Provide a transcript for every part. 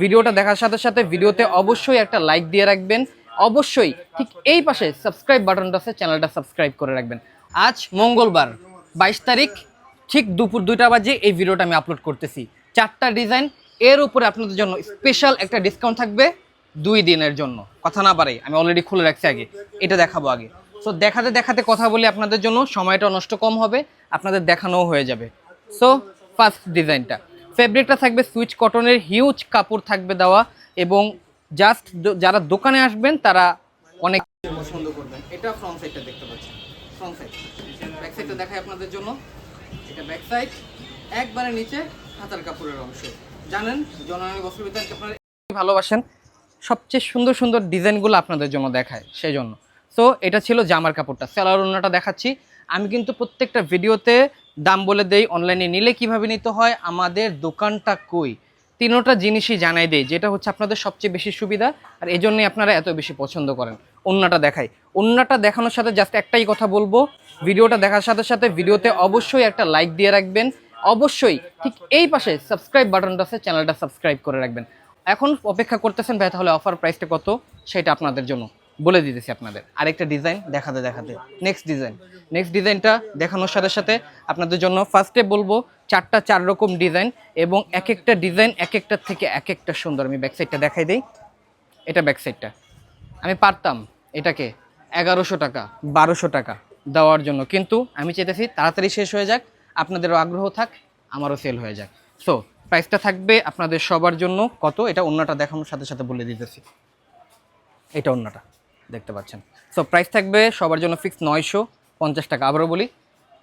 ভিডিওটা দেখার সাথে সাথে ভিডিওতে অবশ্যই একটা লাইক দিয়ে রাখবেন। অবশ্যই ঠিক এই পাশে সাবস্ক্রাইব বাটনটা আছে চ্যানেলটা সাবস্ক্রাইব করে রাখবেন। আজ মঙ্গলবার, বাইশ তারিখ, ঠিক দুপুর দুইটা বাজে এই ভিডিওটা আমি আপলোড করতেছি। চারটা ডিজাইন এর উপরে আপনাদের জন্য স্পেশাল একটা ডিসকাউন্ট থাকবে দুই দিনের জন্য। কথা না পারে আমি অলরেডি খুলে রাখছি আগে, এটা দেখাবো আগে। সো দেখাতে দেখাতে কথা বলি আপনাদের জন্য সময়টা নষ্ট কম হবে, আপনাদের দেখানোও হয়ে যাবে। সো ফার্স্ট ডিজাইনটা ফেব্রিকটা থাকবে সুইচ কটনের হিউজ কাপড় থাকবে দেওয়া এবং জাস্ট যারা দোকানে আসবেন তারা অনেক পছন্দ করবেন। এটা ফ্রন্ট সাইডটা দেখতে পাচ্ছেন। ফ্রন্ট সাইড ব্যাক সাইডটা দেখাই আপনাদের জন্য। এটা ব্যাক সাইড একবারে নিচে হাতার কাপড়ের অংশ। জানেন জননী আপনারা ভালোবাসেন? সবচেয়ে সুন্দর সুন্দর ডিজাইনগুলো আপনাদের জন্য দেখায় সেই জন্য সো এটা ছিল জামার কাপড়টা। সেলার ওনাটা দেখাচ্ছি। আমি কিন্তু প্রত্যেকটা ভিডিওতে দাম বলে দেই অনলাইনে নিলে কীভাবে নিতে হয়, আমাদের দোকানটা কই? তিনোটা জিনিসই জানাই দেই, যেটা হচ্ছে আপনাদের সবচেয়ে বেশি সুবিধা, আর এই আপনারা এত বেশি পছন্দ করেন। অন্যটা দেখাই। অন্যটা দেখানোর সাথে জাস্ট একটাই কথা বলব, ভিডিওটা দেখার সাথে সাথে ভিডিওতে অবশ্যই একটা লাইক দিয়ে রাখবেন। অবশ্যই ঠিক এই পাশে সাবস্ক্রাইব বাটনটা আছে চ্যানেলটা সাবস্ক্রাইব করে রাখবেন। এখন অপেক্ষা করতেছেন ভাই, তাহলে অফার প্রাইসটা কত, সেটা আপনাদের জন্য। বলে দিতেছি আপনাদের। আরেকটা ডিজাইন দেখাতে দেখাতে। নেক্সট ডিজাইন নেক্সট ডিজাইনটা দেখানোর সাথে সাথে আপনাদের জন্য ফার্স্টে বলব, চারটা চার রকম ডিজাইন এবং এক একটা ডিজাইন এক একটার থেকে এক একটা সুন্দর। আমি ব্যাক সাইডটা দেখাই দিই। এটা ব্যাক সাইডটা আমি পারতাম এটাকে এগারোশো টাকা, বারোশো টাকা দেওয়ার জন্য। কিন্তু আমি চাইতেছি তাড়াতাড়ি শেষ হয়ে যাক, আপনাদেরও আগ্রহ থাক, আমারও সেল হয়ে যাক। সো প্রাইসটা থাকবে আপনাদের সবার জন্য কত? এটা অন্যটা দেখানোর সাথে সাথে বলে দিতেছি। এটা অন্যটা। দেখতে পাচ্ছেন। সো প্রাইস থাকবে সবার জন্য ফিক্স নয়শো পঞ্চাশ টাকা। আবারও বলি,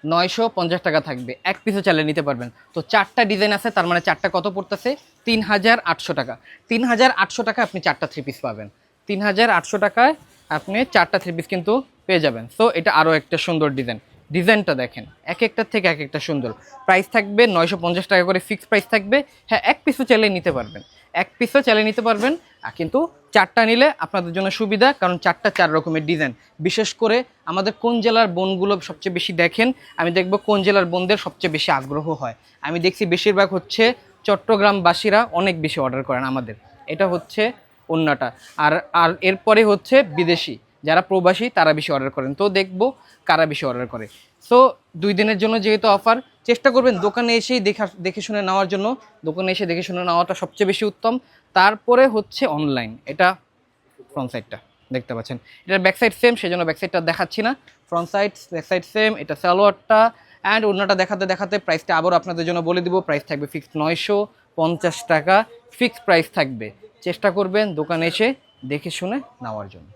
নয়শো পঞ্চাশ টাকা থাকবে। এক পিসও চালিয়ে নিতে পারবেন। তো চারটা ডিজাইন আছে, তার মানে চারটা কত পড়তেছে? তিন হাজার আটশো টাকা। তিন হাজার আটশো টাকা আপনি চারটা থ্রি পিস পাবেন। তিন হাজার আটশো টাকায় আপনি চারটা থ্রি পিস কিন্তু পেয়ে যাবেন। সো এটা আরও একটা সুন্দর ডিজাইন ডিজাইনটা দেখেন এক একটার থেকে এক একটা সুন্দর। প্রাইস থাকবে নয়শো পঞ্চাশ টাকা করে ফিক্স প্রাইস থাকবে। হ্যাঁ এক পিসও চালিয়ে নিতে পারবেন। এক পিসও চালিয়ে নিতে পারবেন। কিন্তু চারটা নিলে আপনাদের জন্য সুবিধা, কারণ চারটা চার রকমের ডিজাইন বিশেষ করে আমাদের কোন জেলার বোনগুলো সবচেয়ে বেশি দেখেন, আমি দেখব কোন জেলার বোনদের সবচেয়ে বেশি আগ্রহ হয়। আমি দেখছি বেশিরভাগ হচ্ছে চট্টগ্রামবাসীরা অনেক বেশি অর্ডার করেন আমাদের। এটা হচ্ছে অন্যটা আর আর এরপরে হচ্ছে বিদেশি। যারা প্রবাসী, তারা বেশি অর্ডার করেন। তো দেখব কারা বেশি অর্ডার করে। সো দুই দিনের জন্য যেহেতু অফার চেষ্টা করবেন দোকানে এসেই দেখা, দেখে শুনে নেওয়ার জন্য। দোকানে এসে দেখে শুনে নেওয়াটা সবচেয়ে বেশি উত্তম। তারপরে হচ্ছে অনলাইন এটা ফ্রন্ট সাইডটা দেখতে পাচ্ছেন। এটার ব্যাক সাইড সেম সেজন্য ব্যাক সাইডটা দেখাচ্ছি না। Front side back side same এটা সালোয়ারটা। অ্যান্ড অন্যটা দেখাতে দেখাতে প্রাইসটা আবারও আপনাদের জন্য বলে দিব। প্রাইস থাকবে ফিক্সড নয়শো পঞ্চাশ টাকা। ফিক্সড প্রাইস থাকবে। চেষ্টা করবেন দোকানে এসে দেখে শুনে নেওয়ার জন্য।